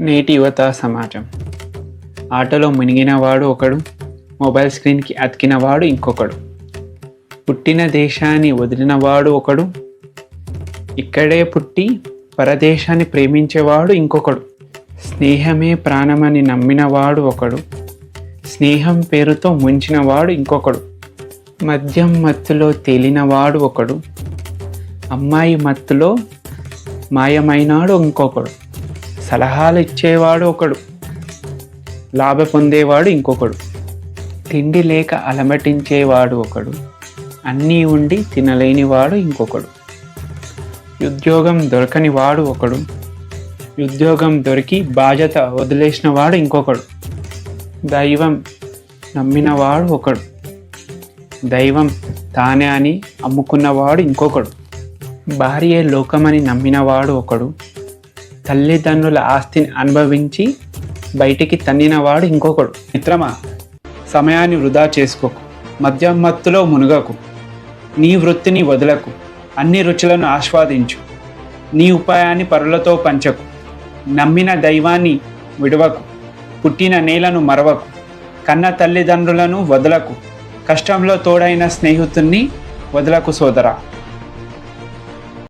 నేటి యువత సమాజం. ఆటలో మునిగినవాడు ఒకడు మొబైల్ స్క్రీన్కి అతికినవాడు ఇంకొకడు. పుట్టిన దేశాన్ని వదిలినవాడు ఒకడు ఇక్కడే పుట్టి పరదేశాన్ని ప్రేమించేవాడు ఇంకొకడు. స్నేహమే ప్రాణమని నమ్మినవాడు ఒకడు స్నేహం పేరుతో ముంచినవాడు ఇంకొకడు. మద్యం మత్తులో తేలినవాడు ఒకడు అమ్మాయి మత్తులో మాయమైనాడు ఇంకొకడు. సలహాలు ఇచ్చేవాడు ఒకడు. లాభ పొందేవాడు ఇంకొకడు. తిండి లేక అలమటించేవాడు ఒకడు. అన్నీ ఉండి తినలేనివాడు ఇంకొకడు. ఉద్యోగం దొరకని వాడు ఒకడు. ఉద్యోగం దొరికి బాధ్యత వదిలేసిన వాడు ఇంకొకడు. దైవం నమ్మినవాడు ఒకడు. దైవం తానే అని అమ్ముకున్నవాడు ఇంకొకడు. భార్యే లోకమని నమ్మినవాడు ఒకడు. తల్లిదండ్రుల ఆస్తిని అనుభవించి బయటికి తన్నినవాడు ఇంకొకడు. మిత్రమా సమయాన్ని వృధా చేసుకోకు. మద్యం మత్తులో నీ వృత్తిని వదలకు. అన్ని రుచులను ఆస్వాదించు. నీ ఉపాయాన్ని పరులతో పంచకు. నమ్మిన దైవాన్ని విడవకు. పుట్టిన నేలను మరవకు. కన్న తల్లిదండ్రులను వదలకు. కష్టంలో తోడైన స్నేహితుణ్ణి వదలకు సోదరా.